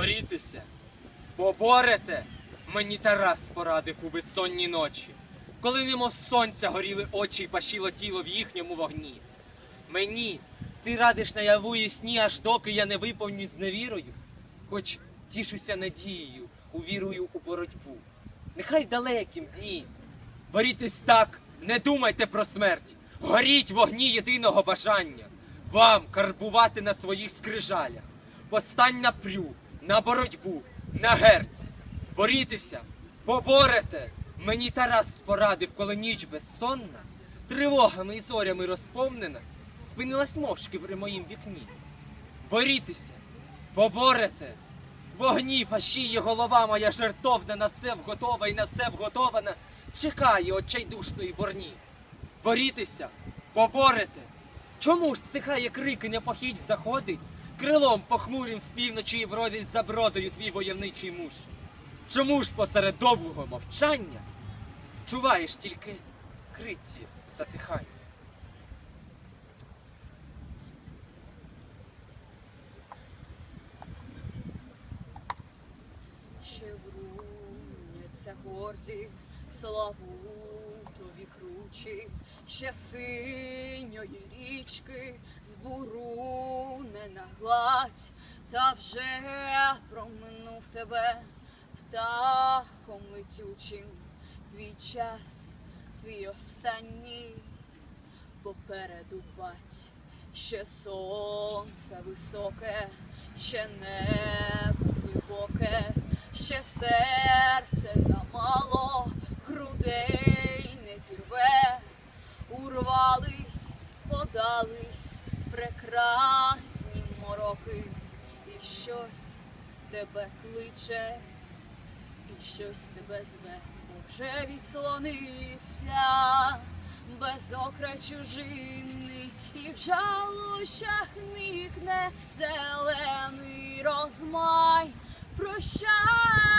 борітеся, поборете, мені Тарас порадив у безсонні ночі, коли немов сонця горіли очі й пашіло тіло в їхньому вогні. Мені ти радиш наяву і сні, аж доки я не виповню з невірою, хоч тішуся надією, увірую у боротьбу. Нехай далекім дні. Борітесь так, не думайте про смерть, горіть вогні єдиного бажання, вам карбувати на своїх скрижалях. Постань на прю, на боротьбу, на герць. Борітеся, поборете. Мені Тарас порадив, коли ніч безсонна, тривогами і зорями розповнена, спинилась мовчки в моїм вікні. Борітеся, поборете. Вогні пашіє голова моя жертовна на все вготова і на все вготована, чекає отчайдушної борні. Борітеся, поборете. Чому ж стихає крик і непохідь заходить, крилом похмурим з півночі бродить за бродою твій войовничий муж? Чому ж посеред довгого мовчання вчуваєш тільки криці затихання? Ще вруняться горді славутові кручі, ще синьої річки збурунена гладь, та вже проминув тебе птахом летючим, твій час, твій останній попереду бать. Ще сонце високе, ще небо глибоке, ще серце замало, грудей не пірве, урвались, подались прекрасні мороки, і щось тебе кличе, і щось тебе зве, бо вже відслонився без окра чужинний, і в жалощах никне зелений розмай. Прощай!